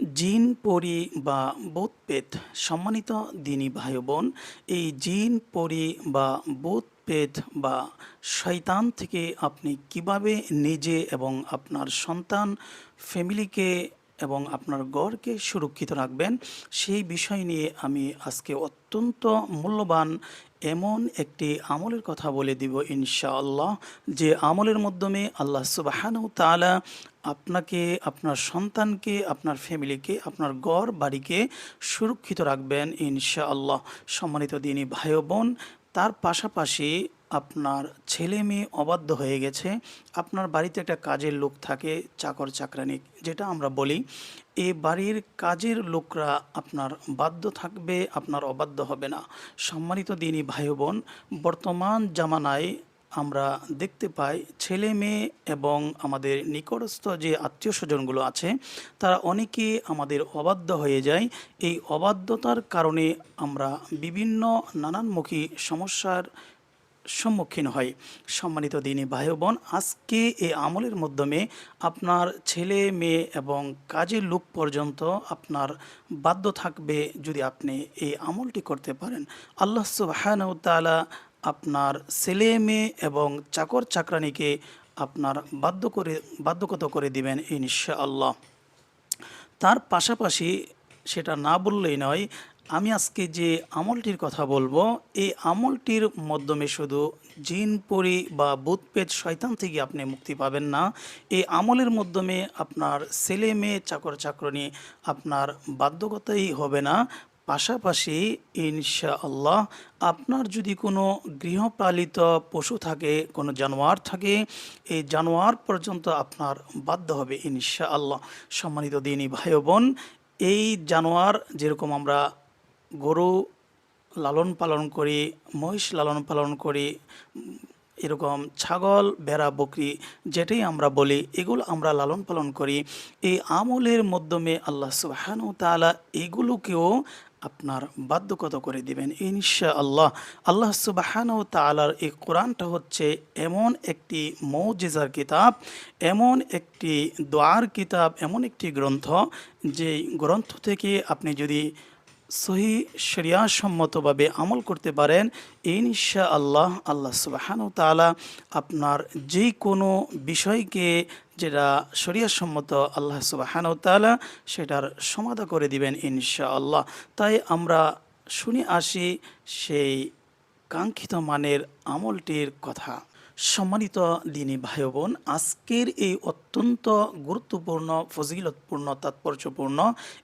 জিন, পরি বা বোধপেত পেত সম্মানিত দিনী ভাই বোন এই জিন, পরি বা বোধ পেত বা শৈতান থেকে আপনি কীভাবে নিজে এবং আপনার সন্তান ফ্যামিলিকে এবং আপনার গড়কে সুরক্ষিত রাখবেন। সেই বিষয় নিয়ে আমি আজকে অত্যন্ত মূল্যবান এমন একটি আমলের কথা বলে দিব ইনশাআল্লাহ, যে আমলের মাধ্যমে আল্লাহ সুবাহানু তাআলা আপনাকে, আপনার সন্তানকে, আপনার ফ্যামিলিকে, আপনার গড় বাড়িকে সুরক্ষিত রাখবেন ইনশাআল্লাহ। সম্মানিত দিনী ভাই বোন, তার পাশাপাশি আপনার ছেলে মেয়ে অবাধ্য হয়ে গেছে। আপনার বাড়িতে একটা কাজের লোক থাকে, চাকর চাকরানি, যেটা আমরা বলি। এই বাড়ির কাজের লোকরা আপনার বাধ্য থাকবে, আপনার অবাধ্য হবে না। সম্মানিত দিনই ভাই বোন বর্তমান জামানায় আমরা দেখতে পাই ছেলে মেয়ে এবং আমাদের নিকটস্থ যে আত্মীয় স্বজনগুলো আছে, তারা অনেকে আমাদের অবাধ্য হয়ে যায়। এই অবাধ্যতার কারণে আমরা বিভিন্ন নানানমুখী সমস্যার সম্মুখীন হয়। সম্মানিত দিনী ভাই বোন আজকে এই আমলের মাধ্যমে আপনার ছেলে, মেয়ে এবং কাজের লোক পর্যন্ত আপনার বাধ্য থাকবে যদি আপনি এই আমলটি করতে পারেন। আল্লাহ সুবাহানু তাআলা আপনার ছেলে, মেয়ে এবং চাকর, চাকরানিকে আপনার বাধ্য করে, বাধ্যগত করে দিবেন ইনশা আল্লাহ তার পাশাপাশি সেটা না বললেই নয় আমি আজকে যে আমলটির কথা বলব, এই আমলটির মাধ্যমে শুধু জিন, পরি বা বুধপেট শয়তান থেকে আপনি মুক্তি পাবেন না। এই আমলের মাধ্যমে আপনার ছেলে মেয়ে চাকর চাকরনি আপনার বাধ্যকতাই হবে না। পাশাপাশি ইনশা আল্লাহ আপনার যদি কোনো গৃহপালিত পশু থাকে, কোনো জানোয়ার থাকে, এই জানোয়ার পর্যন্ত আপনার বাধ্য হবে ইনশা আল্লাহ সম্মানিত দিনী ভাই বোন, এই জানোয়ার যেরকম আমরা গরু লালন পালন করি, মহিষ লালন পালন করি, এরকম ছাগল, ভেড়া, বকরি যেটাই আমরা বলি, এগুলো আমরা লালন পালন করি। এই আমলের মাধ্যমে আল্লাহ সুবাহানু তাআলা এগুলোকেও আপনার বাধ্যগত করে দিবেন ইনশা আল্লাহ আল্লাহ সুবাহানু তাআলার এই কোরআনটা হচ্ছে এমন একটি মৌজেজার কিতাব, এমন একটি দোয়ার কিতাব, এমন একটি গ্রন্থ যে গ্রন্থ থেকে আপনি যদি সহি শরিয়াসম্মতভাবে আমল করতে পারেন ইনশা আল্লাহ আল্লাহ সুবাহানু তাআলা আপনার যে কোনো বিষয়কে যেটা শরিয়াসম্মত আল্লাহ সুবাহানু তাআলা সেটার সমাধা করে দিবেন ইনশা আল্লাহ তাই আমরা শুনে আসি সেই কাঙ্ক্ষিত মানের আমলটির কথা। সম্মানিত দিনী ভাই বোন আজকের এই অত্যন্ত গুরুত্বপূর্ণ, ফজিলতপূর্ণ, তাৎপর্যপূর্ণ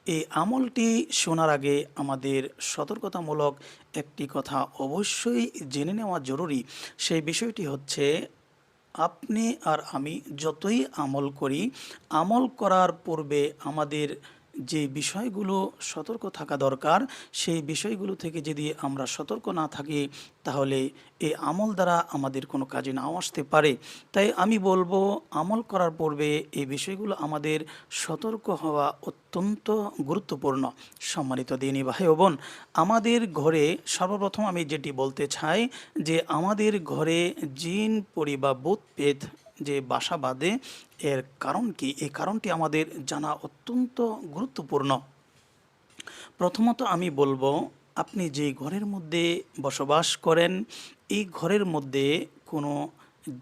এই আমলটি শোনার আগে আমাদের সতর্কতামূলক একটি কথা অবশ্যই জেনে নেওয়া জরুরি। সেই বিষয়টি হচ্ছে, আপনি আর আমি যতই আমল করি, আমল করার পূর্বে আমাদের যে বিষয়গুলো সতর্ক থাকা দরকার, সেই বিষয়গুলো থেকে যদি আমরা সতর্ক না থাকি, তাহলে এই আমল দ্বারা আমাদের কোনো কাজে নাও আসতে পারে। তাই আমি বলব, আমল করার পূর্বে এই বিষয়গুলো আমাদের সতর্ক হওয়া অত্যন্ত গুরুত্বপূর্ণ। সম্মানিত দিনী ভাই বোন, আমাদের ঘরে সর্বপ্রথম আমি যেটি বলতে চাই যে আমাদের ঘরে জিন, পরি বা বুত পেত যে বাসা বাঁধে, এর কারণ কি? এই কারণটি আমাদের জানা অত্যন্ত গুরুত্বপূর্ণ। প্রথমত আমি বলব, আপনি যে ঘরের মধ্যে বসবাস করেন, এই ঘরের মধ্যে কোনো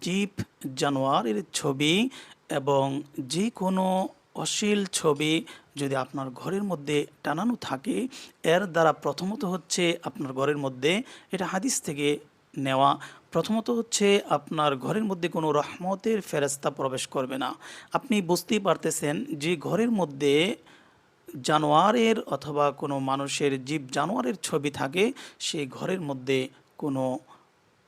জীব, জানোয়ারের ছবি এবং যে কোনো অশ্লীল ছবি যদি আপনার ঘরের মধ্যে টানানো থাকে, এর দ্বারা প্রথমত হচ্ছে আপনার ঘরের মধ্যে, এটা হাদিস থেকে নেওয়া। প্রথমত হচ্ছে আপনার ঘরের মধ্যে কোনো রহমতের ফেরস্তা প্রবেশ করবে না। আপনি বুঝতেই পারতেছেন যে ঘরের মধ্যে জানোয়ারের অথবা কোনো মানুষের জীব জানোয়ারের ছবি থাকে সেই ঘরের মধ্যে কোনো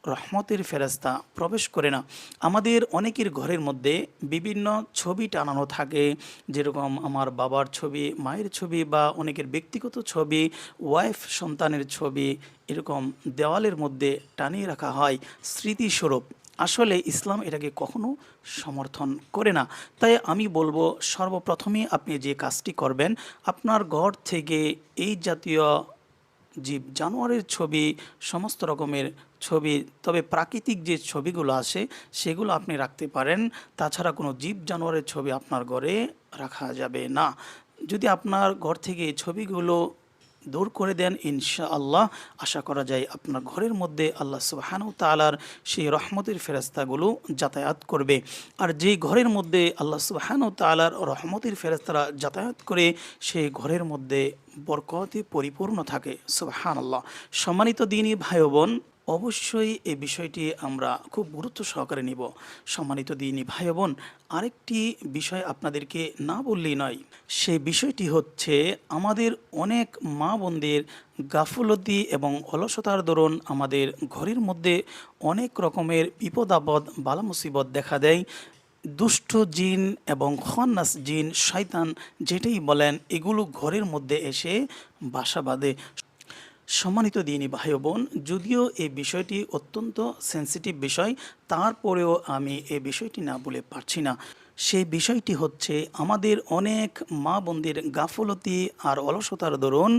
রহমতের ফেরেস্তা প্রবেশ করে না। আমাদের অনেকের ঘরের মধ্যে বিভিন্ন ছবি টানানো থাকে, যেরকম আমার বাবার ছবি, মায়ের ছবি বা অনেকের ব্যক্তিগত ছবি, ওয়াইফ সন্তানের ছবি, এরকম দেওয়ালের মধ্যে টানিয়ে রাখা হয় স্মৃতিস্বরূপ। আসলে ইসলাম এটাকে কখনো সমর্থন করে না। তাই আমি বলব, সর্বপ্রথমে আপনি যে কাজটি করবেন, আপনার ঘর থেকে এই জাতীয় জীব জানোয়ারের ছবি, সমস্ত রকমের ছবি, তবে প্রাকৃতিক যে ছবিগুলো আসে সেগুলো আপনি রাখতে পারেন। তাছাড়া কোনো জীব জানোয়ারের ছবি আপনার ঘরে রাখা যাবে না। যদি আপনার ঘর থেকে ছবিগুলো দূর করে দেন ইনশা আল্লাহ আশা করা যায় আপনার ঘরের মধ্যে আল্লাহ সুবাহানু তালার সেই রহমতের ফেরস্তাগুলো যাতায়াত করবে। আর যেই ঘরের মধ্যে আল্লাহ সুবাহানু তালার রহমতের ফেরস্তারা যাতায়াত করে, সেই ঘরের মধ্যে বরকতে পরিপূর্ণ থাকে সুবাহান আল্লাহ সম্মানিত দিনই ভাই বোন অবশ্যই এই বিষয়টি আমরা খুব গুরুত্ব সহকারে নিব। সম্মানিত দিনী ভাই বোন আরেকটি বিষয় আপনাদেরকে না বললেই নয়, সে বিষয়টি হচ্ছে আমাদের অনেক মা বোনদের গাফলতি এবং অলসতার দরুন আমাদের ঘরের মধ্যে অনেক রকমের বিপদ আপদ, বালা মুসিবত দেখা দেয়। দুষ্ট জিন এবং খন্নাস জিন, শয়তান যেটাই বলেন, এগুলো ঘরের মধ্যে এসে বাসা বাঁধে। সম্মানিত দিনই ভাই বোন যদিও এই বিষয়টি অত্যন্ত সেন্সিটিভ বিষয়, তারপরেও আমি এই বিষয়টি না বলে পারছি না। সেই বিষয়টি হচ্ছে আমাদের অনেক মা বোনদের গাফলতি আর অলসতার দরুন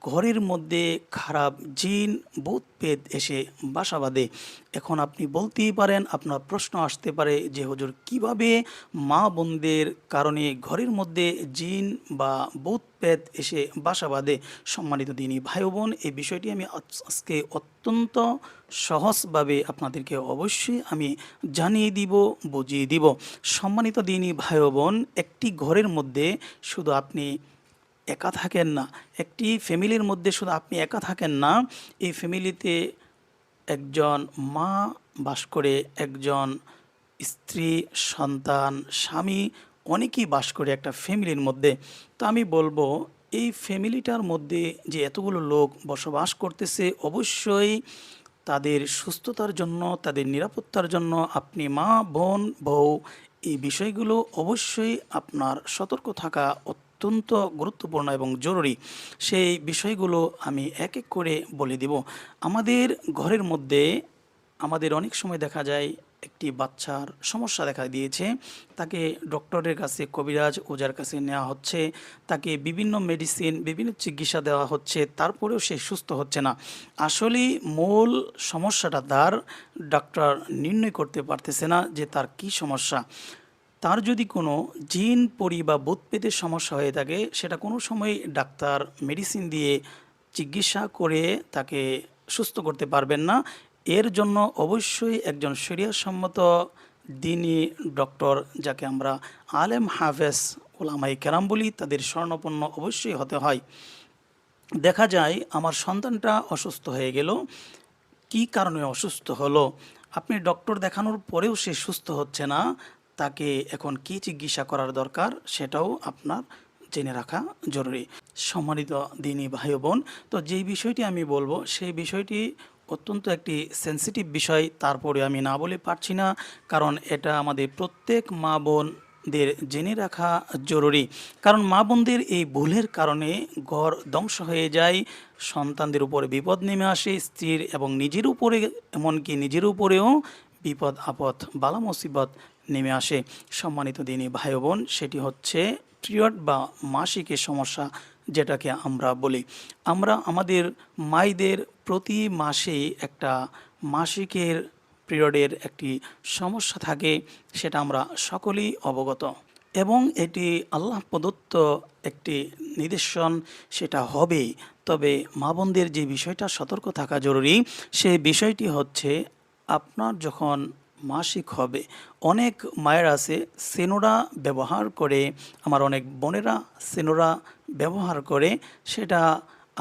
ঘরের মধ্যে খারাপ জিন, ভূত, পেদ এসে বাসা বাঁধে। এখন আপনি বলতেই পারেন, আপনার প্রশ্ন আসতে পারে যে, হুজুর, কীভাবে মা বোনদের কারণে ঘরের মধ্যে জিন বা ভূত, পেদ এসে বাসা বাঁধে? সম্মানিত দিনী ভাই বোন এই বিষয়টি আমি আজ- আজকে অত্যন্ত সহজভাবে আপনাদেরকে অবশ্যই আমি জানিয়ে দিব, বুঝিয়ে দিব। সম্মানিত দিনী ভাই বোন একটি ঘরের মধ্যে শুধু আপনি একা থাকেন না। একটি ফ্যামিলির মধ্যে শুধু আপনি একা থাকেন না, এই ফ্যামিলিতে একজন মা বাস করে, একজন স্ত্রী, সন্তান, স্বামী অনেকেই বাস করে একটা ফ্যামিলির মধ্যে। তো আমি বলব, এই ফ্যামিলিটার মধ্যে যে এতগুলো লোক বসবাস করতেছে, অবশ্যই তাদের সুস্থতার জন্য, তাদের নিরাপত্তার জন্য আপনি মা, বোন, বউ, এই বিষয়গুলো অবশ্যই আপনার সতর্ক থাকা অত্যন্ত গুরুত্বপূর্ণ এবং জরুরি, সেই বিষয়গুলো আমি এক এক করে বলে দিব। আমাদের ঘরের মধ্যে আমাদের অনেক সময় দেখা যায় একটি বাচ্চার সমস্যা দেখা দিয়েছে। তাকে ডক্টরের কাছে, কবিরাজ ওজার কাছে নেওয়া হচ্ছে। তাকে বিভিন্ন মেডিসিন, বিভিন্ন চিকিৎসা দেওয়া হচ্ছে। তারপরেও সে সুস্থ হচ্ছে না। আসলে মূল সমস্যাটা তার ডক্টর নির্ণয় করতে পারতেছে না যে তার কি সমস্যা। তার যদি কোনো জিন, পরি বা বোধ পেতের সমস্যা হয়ে থাকে, সেটা কোনো সময় ডাক্তার মেডিসিন দিয়ে চিকিৎসা করে তাকে সুস্থ করতে পারবেন না। এর জন্য অবশ্যই একজন শরিয়াসম্মত দিনই ডক্টর, যাকে আমরা আলেম হাফেজ ওলামাই কেরাম বলি, তাদের স্বর্ণপন্ন অবশ্যই হতে হয়। দেখা যায়, আমার সন্তানটা অসুস্থ হয়ে গেল। কি কারণে অসুস্থ হলো? আপনি ডক্টর দেখানোর পরেও সে সুস্থ হচ্ছে না। তাকে এখন কি চিকিৎসা করার দরকার সেটাও আপনার জেনে রাখা জরুরি। সম্মানিত দিনী ভাই বোন তো যেই বিষয়টি আমি বলব সেই বিষয়টি অত্যন্ত একটি সেন্সিটিভ বিষয়, তারপরে আমি না বলে পারছি না, কারণ এটা আমাদের প্রত্যেক মা বোনদের জেনে রাখা জরুরি। কারণ মা বোনদের এই ভুলের কারণে ঘর ধ্বংস হয়ে যায়, সন্তানদের উপরে বিপদ নেমে আসে, স্ত্রীর এবং নিজের উপরে, এমনকি নিজের উপরেও বিপদ, আপদ, বালা মুসিবত নেমে আসে। সম্মানিত দিনী ভাই বোন সেটি হচ্ছে পিরিয়ড বা মাসিকের সমস্যা যেটাকে আমরা বলি। আমরা আমাদের মাইদের প্রতি মাসে একটা মাসিকের পিরিয়ডের একটি সমস্যা থাকে, সেটা আমরা সকলেই অবগত। এবং এটি আল্লাহ প্রদত্ত একটি নিদর্শন, সেটা হবে। তবে মা বোনদের যে বিষয়টা সতর্ক থাকা জরুরি সেই বিষয়টি হচ্ছে আপনার যখন মাসিক হবে। অনেক মায়ের আছে সেনোরা ব্যবহার করে, আমার অনেক বোনেরা সেনোরা ব্যবহার করে, সেটা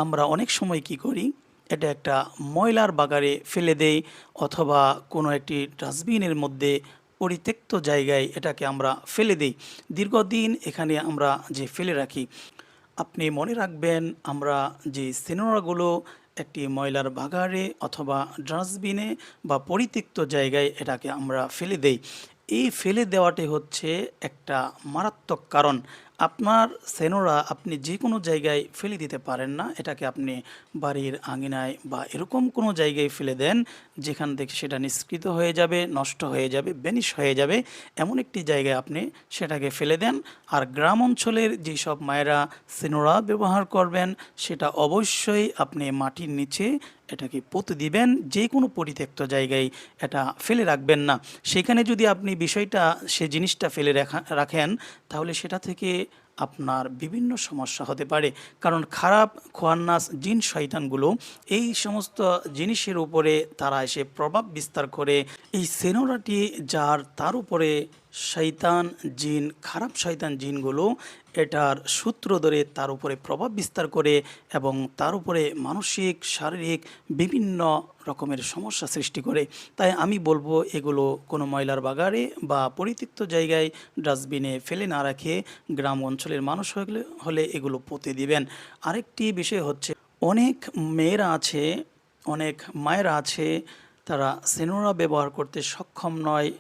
আমরা অনেক সময় কি করি? এটা একটা ময়লার বাগারে ফেলে দেই অথবা কোনো একটি ডাস্টবিনের মধ্যে পরিত্যক্ত জায়গায় এটাকে আমরা ফেলে দিই। দীর্ঘদিন এখানে আমরা যে ফেলে রাখি, আপনি মনে রাখবেন আমরা যে সিনেমাগুলো একটি ময়লার বাগারে অথবা ডাস্টবিনে বা পরিত্যক্ত জায়গায় এটাকে আমরা ফেলে দেই। এই ফেলে দেওয়াটি হচ্ছে একটা মারাত্মক কারণ। আপনার সেনোরা আপনি যে কোনো জায়গায় ফেলে দিতে পারেন না, এটাকে আপনি বাড়ির আঙিনায় বা এরকম কোনো জায়গায় ফেলে দেন, যেখান থেকে সেটা নিষ্কৃত হয়ে যাবে, নষ্ট হয়ে যাবে, বেনিশ হয়ে যাবে, এমন একটি জায়গায় আপনি সেটাকে ফেলে দেন। আর গ্রাম অঞ্চলের যেসব মায়েরা সেনোরা ব্যবহার করবেন, সেটা অবশ্যই আপনি মাটির নিচে এটাকে পুঁতে দিবেন যে কোনো পরিত্যক্ত জায়গায় এটা ফেলে রাখবেন না। সেখানে যদি আপনি বিষয়টা, সে জিনিসটা ফেলে রাখা, রাখেন, তাহলে সেটা থেকে আপনার বিভিন্ন সমস্যা হতে পারে। কারণ খারাপ, খোয়ান্নাস, জিন, শয়তানগুলো এই সমস্ত জিনিসের উপরে তারা এসে প্রভাব বিস্তার করে। এই সেনোরাটি যার, তার উপরে শয়তান জিন, খারাপ শয়তান জিনগুলো এটার সূত্র ধরে তার উপরে প্রভাব বিস্তার করে এবং তার উপরে মানসিক, শারীরিক বিভিন্ন রকমের সমস্যা সৃষ্টি করে। তাই আমি বলব এগুলো কোনো ময়লার বাগারে বা পরিত্যক্ত জায়গায় ডাস্টবিনে ফেলে না রাখে গ্রাম অঞ্চলের মানুষ হলে হলে এগুলো পুঁতে দিবেন। আরেকটি বিষয় হচ্ছে, অনেক মেয়েরা আছে, অনেক মায়েরা আছে, তারা সেনোরা ব্যবহার করতে সক্ষম নয়।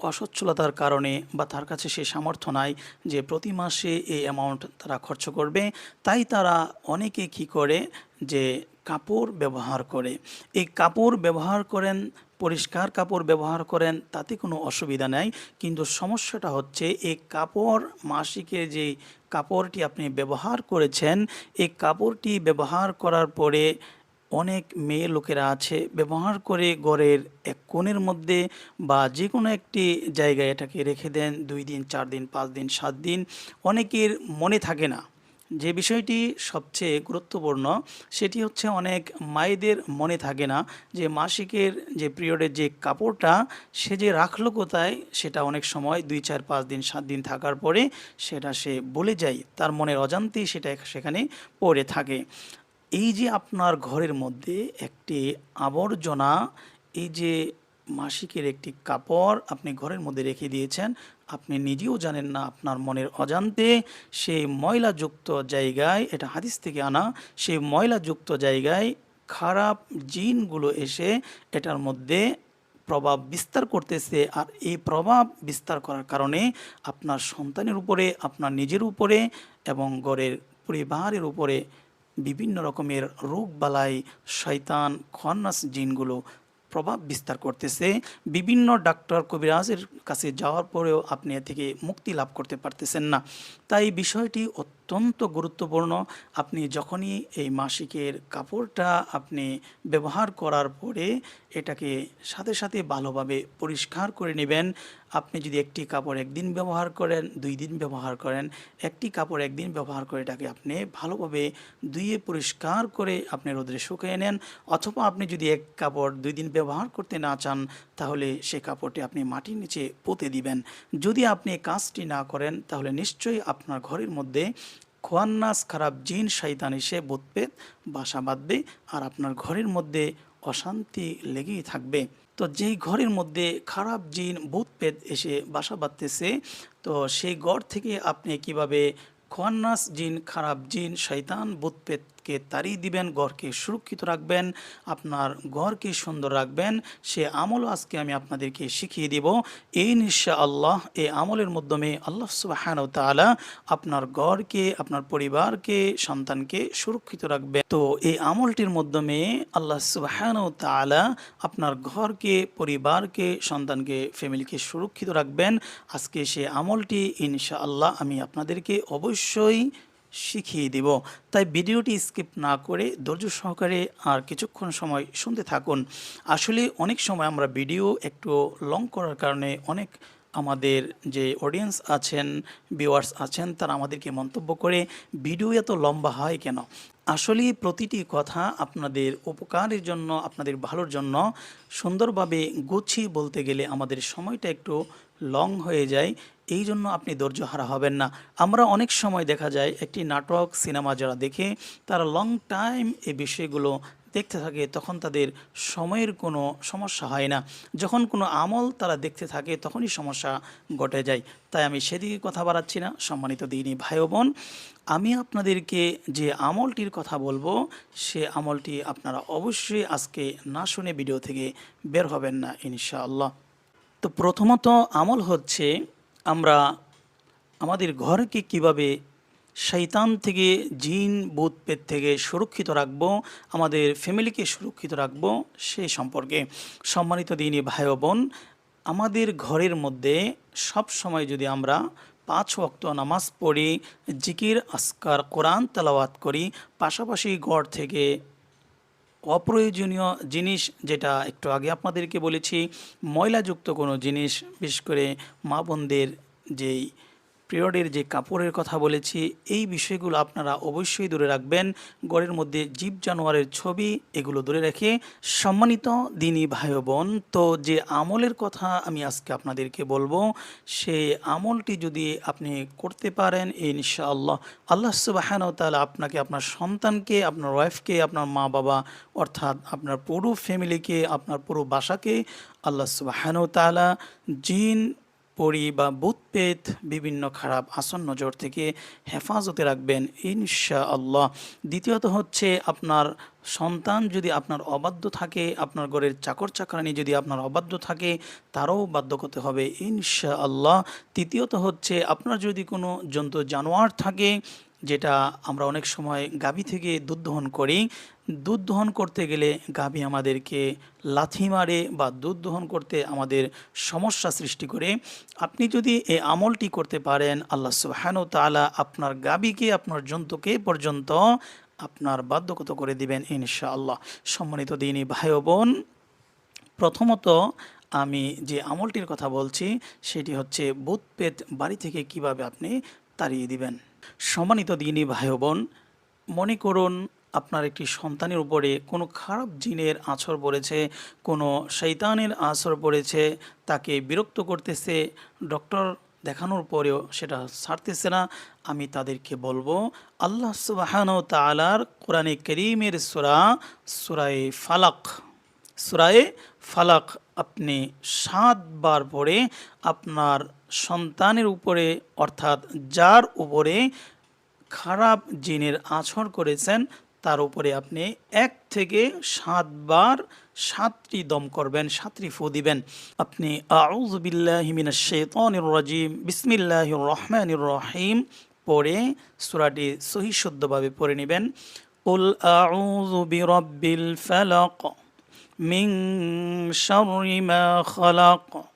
অসচ্ছলতার কারণে বা তার কাছে সে সামর্থ্য নাই যে প্রতি মাসে এই অ্যামাউন্ট তারা খরচ করবে, তাই তারা অনেকে কি করে যে কাপড় ব্যবহার করে। এই কাপড় ব্যবহার করেন, পরিষ্কার কাপড় ব্যবহার করেন, তাতে কোনো অসুবিধা নেই। কিন্তু সমস্যাটা হচ্ছে এই কাপড় মাসিকে যে কাপড়টি আপনি ব্যবহার করেছেন এই কাপড়টি ব্যবহার করার পরে অনেক মেয়ে লোকেরা আছে, ব্যবহার করে ঘরের এক কোণের মধ্যে বা যে কোনো একটি জায়গায় এটাকে রেখে দেন, দুই দিন, চার দিন, পাঁচ দিন, সাত দিন, অনেকের মনে থাকে না। যে বিষয়টি সবচেয়ে গুরুত্বপূর্ণ, সেটি হচ্ছে অনেক মায়েদের মনে থাকে না যে মাসিকের যে পিরিয়ডের যে কাপড়টা, সে যে রাখল কোথায়, সেটা অনেক সময় দুই, চার, পাঁচ দিন, সাত দিন থাকার পরে সেটা সে বলে যায়, তার মনের অজান্তেই সেটা সেখানে পড়ে থাকে। এই যে আপনার ঘরের মধ্যে একটি আবর্জনা, এই যে মাসিকের একটি কাপড় আপনি ঘরের মধ্যে রেখে দিয়েছেন, আপনি নিজেও জানেন না আপনার মনের অজান্তে, সেই ময়লাযুক্ত জায়গায়, এটা হাদিস থেকে আনা, সেই ময়লাযুক্ত জায়গায় খারাপ জিনগুলো এসে এটার মধ্যে প্রভাব বিস্তার করতেছে। আর এই প্রভাব বিস্তার করার কারণে আপনার সন্তানের উপরে, আপনার নিজের উপরে এবং ঘরের পরিবারের উপরে বিভিন্ন রকমের রোগ বালাই শয়তান খন্নাস জিনগুলো প্রভাব বিস্তার করতেছে। বিভিন্ন ডাক্তার কবিরাজের কাছে যাওয়ার পরেও আপনি এ থেকে মুক্তি লাভ করতে পারতেছেন না। তাই বিষয়টি অত্যন্ত গুরুত্বপূর্ণ। আপনি যখনই এই মাসিকের কাপড়টা আপনি ব্যবহার করার পরে এটাকে সাথে সাথে ভালোভাবে পরিষ্কার করে নেবেন। আপনি যদি একটি কাপড় একদিন ব্যবহার করেন, দুই দিন ব্যবহার করেন, একটি কাপড় একদিন ব্যবহার করে এটাকে আপনি ভালোভাবে ধুয়ে পরিষ্কার করে আপনি রোদে শুকিয়ে নেন। অথবা আপনি যদি এক কাপড় দুই দিন ব্যবহার করতে না চান তাহলে সে কাপড়টি আপনি মাটির নিচে পুঁতে দিবেন। যদি আপনি কাজটি না করেন, তাহলে নিশ্চয়ই আপনার ঘরের মধ্যে খোয়ান্নাস খারাপ জিন শৈতান এসে বুতপেত বাসা বাঁধবে আর আপনার ঘরের মধ্যে অশান্তি লেগেই থাকবে। তো যেই ঘরের মধ্যে খারাপ জিন ভূতপেত এসে বাসা বাঁধতেছে, তো সেই ঘর থেকে আপনি কীভাবে খোয়ান্নাস জিন, খারাপ জিন শৈতান ভূতপেতকে তাড়িয়ে দিবেন, ঘরকে সুরক্ষিত রাখবেন, আপনার ঘরকে সুন্দর রাখবেন। সে আমলও আজকে আমি আপনাদেরকে শিখিয়ে দিব। এই নিঃশা আল্লাহ এই আমলের মাধ্যমে আল্লাহ সুবাহান তালা আপনার ঘরকে, আপনার পরিবারকে, সন্তানকে সুরক্ষিত রাখবে। তো এই আমলটির মাধ্যমে আল্লাহ সুবাহান তালা আপনার ঘরকে, পরিবারকে, সন্তানকে, ফ্যামিলিকে সুরক্ষিত রাখবেন। আজকে সে আমলটি ইনশা আল্লাহ আমি আপনাদেরকে অবশ্যই শিখিয়ে দিব। তাই ভিডিওটি স্কিপ না করে ধৈর্য সহকারে আর কিছুক্ষণ সময় শুনতে থাকুন। আসলে অনেক সময় আমরা ভিডিও একটু লং করার কারণে অনেক আমাদের যে অডিয়েন্স আছেন ভিউয়ার্স আছেন, তারা আমাদেরকে মন্তব্য করে, ভিডিও এত লম্বা হয় কেন? আসলে প্রতিটি কথা আপনাদের উপকারের জন্য, আপনাদের ভালোর জন্য সুন্দরভাবে গুছিয়ে বলতে গেলে আমাদের সময়টা একটু লং হয়ে যায়। এই জন্য আপনি ধৈর্য হারা হবেন না। আমরা অনেক সময় দেখা যায় একটি নাটক, সিনেমা যারা দেখে, তারা লং টাইম এই বিষয়গুলো দেখতে থাকে, তখন তাদের সময়ের কোনো সমস্যা হয় না। যখন কোনো আমল তারা দেখতে থাকে, তখনই সমস্যা ঘটে যায়। তাই আমি সেদিকে কথা বাড়াচ্ছি না। সম্মানিত দিনী ভাই বোন আমি আপনাদেরকে যে আমলটির কথা বলব, সে আমলটি আপনারা অবশ্যই আজকে না শুনে ভিডিও থেকে বের হবেন না, ইনশাআল্লাহ। তো প্রথমত আমল হচ্ছে আমরা আমাদের ঘরকে কীভাবে শৈতান থেকে জিন বুতপেত থেকে সুরক্ষিত রাখব, আমাদের ফ্যামিলিকে সুরক্ষিত রাখব, সে সম্পর্কে। সম্মানিত দিনী ভাই বোন, আমাদের ঘরের মধ্যে সব সময় যদি আমরা পাঁচ ওয়াক্ত নামাজ পড়ি, জিকির আসকার কোরআন তেলাওয়াত করি, পাশাপাশি ঘর থেকে অপ্রয়োজনীয় জিনিস যেটা একটু আগে আপনাদেরকে বলেছি, ময়লাযুক্ত কোনো জিনিস, বিশেষ করে মা বোনদের যেই পিরিয়ডের যে কাপড়ের কথা বলেছি, এই বিষয়গুলো আপনারা অবশ্যই দূরে রাখবেন। ঘরের মধ্যে জীব জানোয়ারের ছবি, এগুলো দূরে রেখে সম্মানিত দিনী ভাই বোন তো যে আমলের কথা আমি আজকে আপনাদেরকে বলব সেই আমলটি যদি আপনি করতে পারেন, ইনশাআল্লাহ আল্লাহ সুবাহান তাআলা আপনাকে, আপনার সন্তানকে, আপনার ওয়াইফকে, আপনার মা বাবা, অর্থাৎ আপনার পুরো ফ্যামিলিকে আপনার পুরো বাসাকে আল্লাহ সুবাহান তাআলা জিন পরি বা বুধ পেত বিভিন্ন খারাপ আসন নজর থেকে হেফাজতে রাখবেন ইনশা আল্লাহ দ্বিতীয়ত হচ্ছে আপনার সন্তান যদি আপনার অবাধ্য থাকে, আপনার ঘরের চাকর চাকরানি যদি আপনার অবাধ্য থাকে, তারও বাধ্য করতে হবে ইনশা আল্লাহ তৃতীয়ত হচ্ছে আপনার যদি কোনো জন্তু জানোয়ার থাকে যেটা আমরা অনেক সময় গাভী থেকে দুধ দহন করি। দুধ দহন করতে গেলে গাভী আমাদেরকে লাথি মারে বা দুধ দহন করতে আমাদের সমস্যা সৃষ্টি করে। আপনি যদি এই আমলটি করতে পারেন, আল্লাহ সুবহানাহু ওয়া তাআলা আপনার গাভীকে, আপনার জন্তুকে পর্যন্ত আপনার বাধ্যগত করে দিবেন ইনশাআল্লাহ। সম্মানিত দিনই ভাই বোন প্রথমত আমি যে আমলটির কথা বলছি, সেটি হচ্ছে বুধ পেত বাড়ি থেকে কীভাবে আপনি তাড়িয়ে দিবেন। সম্মানিত দিনই ভাই বোন মনে করুন আপনার একটি সন্তানের উপরে কোনো খারাপ জিনের আছর পড়েছে, কোনো শৈতানের আছর পড়েছে, তাকে বিরক্ত করতেছে, ডক্টর দেখানোর পরেও সেটা ছাড়তেছে না। আমি তাদেরকে বলব, আল্লাহ সুবাহান তালার কোরআনে করিমের সুরা, সুরায়ে ফালাক। সুরায়ে ফালাক আপনি সাতবার পরে আপনার সন্তানের উপরে, অর্থাৎ যার উপরে খারাপ জিনের আছর করেছেন, তার উপরে আপনি এক থেকে সাতবার সাতটি দম করবেন, সাতটি ফু দিবেন। আপনি আউজবিল্লাহিমিন শেতনির রাজিম বিসমিল্লাহ রহমানির রহিম পড়ে সুরাটি সহি শুদ্ধভাবে পড়ে নেবেন। উল আউযু বিরাব্বিল ফালাক মা খালাক।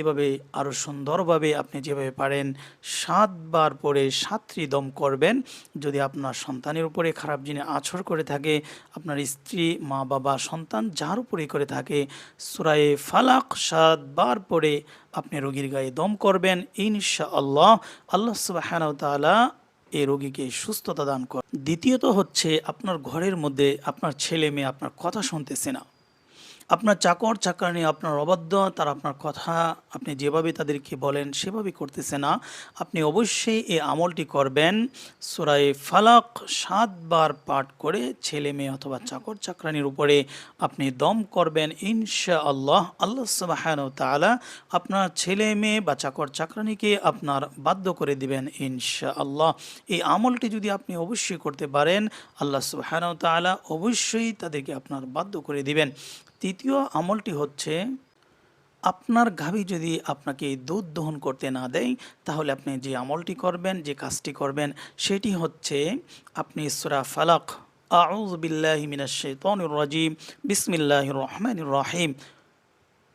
এভাবে আরও সুন্দরভাবে আপনি যেভাবে পারেন, সাতবার পরে সাতটি দম করবেন। যদি আপনার সন্তানের উপরে খারাপ জিনে আছর করে থাকে, আপনার স্ত্রী, মা, বাবা, সন্তান যার উপরে করে থাকে, সুরায়ে ফালাক সাতবার পরে আপনি রোগীর গায়ে দম করবেন। ইনশা আল্লাহ আল্লাহ সুবাহ এই রোগীকে সুস্থতা দান কর। দ্বিতীয়ত হচ্ছে আপনার ঘরের মধ্যে আপনার ছেলে মেয়ে আপনার কথা শুনতেছে না। আপনার চাকর, চাকরানি, আপনার অবাধ্য, তারা আপনার কথা আপনি যেভাবে তাদেরকে বলেন সেভাবে করতেছে না। আপনি অবশ্যই এই আমলটি করবেন। সুরায়ে ফালাক সাতবার পাঠ করে ছেলে মেয়ে অথবা চাকর, চাকরানির উপরে আপনি দম করবেন। ইনশা আল্লাহ আল্লাহ সুবাহান তালা আপনার ছেলে মেয়ে বা চাকর, চাকরানিকে আপনার বাধ্য করে দিবেন ইনশা আল্লাহ এই আমলটি যদি আপনি অবশ্যই করতে পারেন, আল্লাহ সুবাহান তালা অবশ্যই তাদেরকে আপনার বাধ্য করে দিবেন। তৃতীয় আমলটি হচ্ছে, আপনার গাভী যদি আপনাকে দুধ দহন করতে না দেয়, তাহলে আপনি যে আমলটি করবেন, যে কাজটি করবেন, সেটি হচ্ছে, আপনি সুরা ফালাক আউজ বিল্লাহ মিনাশাইতানির রাজিম, বিসমিল্লাহির রহমানির রহিম,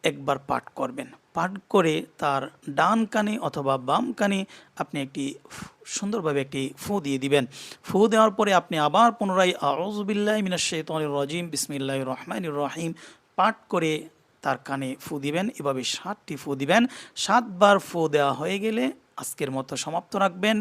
একবার পাঠ করবেন। পাঠ করে তার ডান কানে অথবা বাম কানে আপনি একটি সুন্দরভাবে একটি ফু দিয়ে দিবেন। ফু দেওয়ার পরে আপনি আবার পুনরায় আউজবিল্লাহ মিনাশেতনির রজিম বিসমিল্লাহ রহমান রহিম পাঠ করে তার কানে ফু দিবেন। এভাবে সাতটি ফু দিবেন। সাতবার ফু দেওয়া হয়ে গেলে আজকের মতো সমাপ্ত রাখবেন।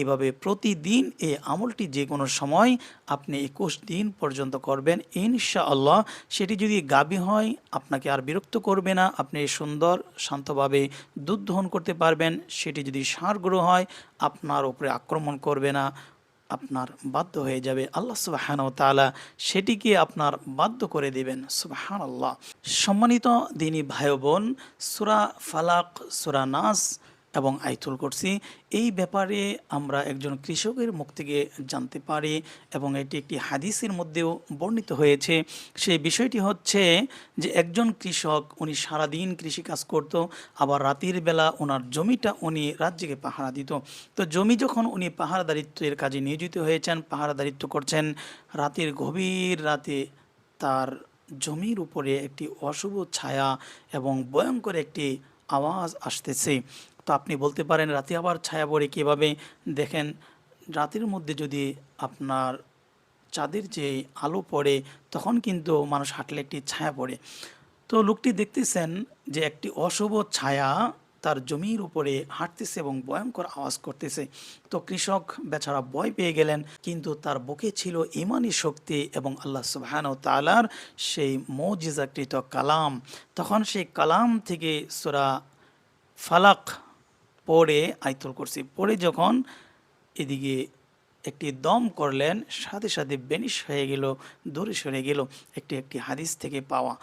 এভাবে প্রতিদিন এই আমলটি যে কোনো সময় আপনি একুশ দিন পর্যন্ত করবেন ইনশা আল্লাহ সেটি যদি গাবি হয়, আপনাকে আর বিরক্ত করবে না, আপনি সুন্দর, শান্তভাবে দুধ দহন করতে পারবেন। সেটি যদি ষাঁড় গ্রহ হয়, আপনার উপরে আক্রমণ করবে না, আপনার বাধ্য হয়ে যাবে। আল্লাহ সুবাহান তালা সেটিকে আপনার বাধ্য করে দেবেন সুবাহান আল্লাহ সম্মানিত দিনী ভাই বোন, সুরা ফালাক, সুরা নাস এবং আইতুল করছি এই ব্যাপারে আমরা একজন কৃষকের মুখ থেকে জানতে পারি এবং এটি একটি হাদিসের মধ্যেও বর্ণিত হয়েছে। সেই বিষয়টি হচ্ছে যে একজন কৃষক, উনি সারাদিন কৃষিকাজ করত, আবার রাতের বেলা ওনার জমিটা উনি রাজ্যকে পাহারা দিত। তো জমি যখন উনি পাহারাদারিত্বের কাজে নিয়োজিত হয়েছেন, পাহারাদারিত্ব করছেন, রাতের গভীর রাতে তার জমির উপরে একটি অশুভ ছায়া এবং ভয়ঙ্কর একটি আওয়াজ আসতেছে। তো আপনি বলতে পারেন রাতে আবার ছায়া পড়ে কীভাবে? দেখেন, রাতের মধ্যে যদি আপনার চাঁদের যে আলো পড়ে, তখন কিন্তু মানুষ হাঁটলে একটি ছায়া পড়ে। তো লোকটি দেখতেছেন যে একটি অশুভ ছায়া তার জমির উপরে হাঁটতেছে এবং ভয়ঙ্কর আওয়াজ করতেছে। তো কৃষক বেচারা ভয় পেয়ে গেলেন, কিন্তু তার বুকে ছিল ইমানি শক্তি এবং আল্লাহ সুবহান তালার সেই মৌজিজাকৃত কালাম। তখন সেই কালাম থেকে সোরা ফালাক পড়ে আয়তুল করছি। পরে যখন এদিকে একটি দম করলেন, সাথে সাথে বেনিশ হয়ে গেল দূরে সরে গেল, একটি একটি হাদিস থেকে পাওয়া।